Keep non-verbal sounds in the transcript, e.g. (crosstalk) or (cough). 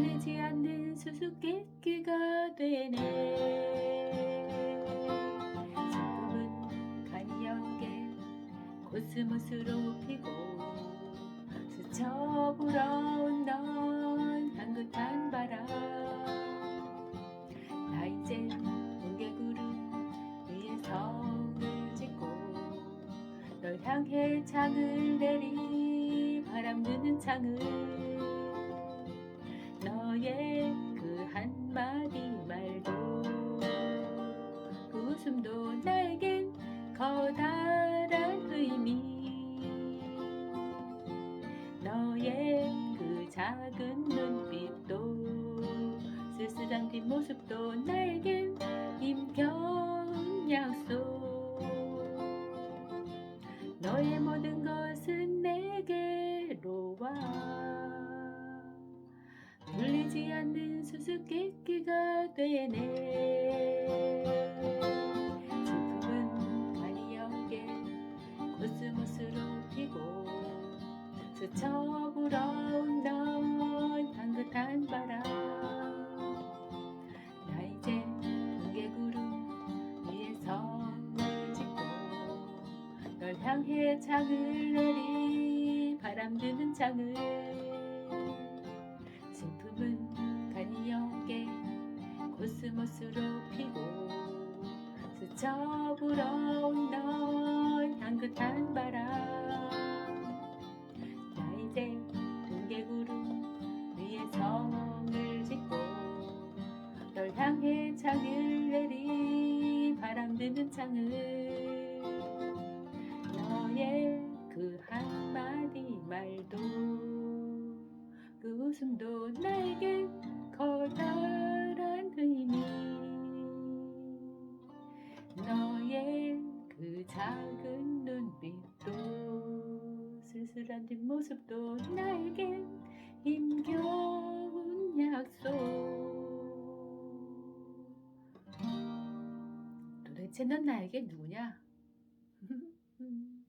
불리지 않는 수수께끼가 되네. 슬픔은 간이역에 코스모스로 피고 스쳐 불어온 넌 향긋한 바람. 나 이제 무게구름 위에 성을 짓고 널 향해 창을 내리 바람 부는 창을 커다란 의미. 너의 그 작은 눈빛도 쓸쓸한 뒷모습도 나에겐 힘겨운 약속. 너의 모든 것은 내게로 와. 불리지 않는 수수께끼가 되네 스쳐 불어온 넌 향긋한 바람. 나 이제 무게구름 위에 성을 짓고 널 향해 창을 내리 바람 드는 창을. 슬픔은 간이역에 코스모스로 피고 스쳐 불어온 넌 향긋한 바람 널 향해 창을 내리 바람 드는 창을. 너의 그 한마디 말도 그 웃음도 나에겐 커다란 의미. 너의 그 작은 눈빛도 쓸쓸한 뒷모습도 나에겐 힘겨운 대체 넌 나에게 누구냐? (laughs)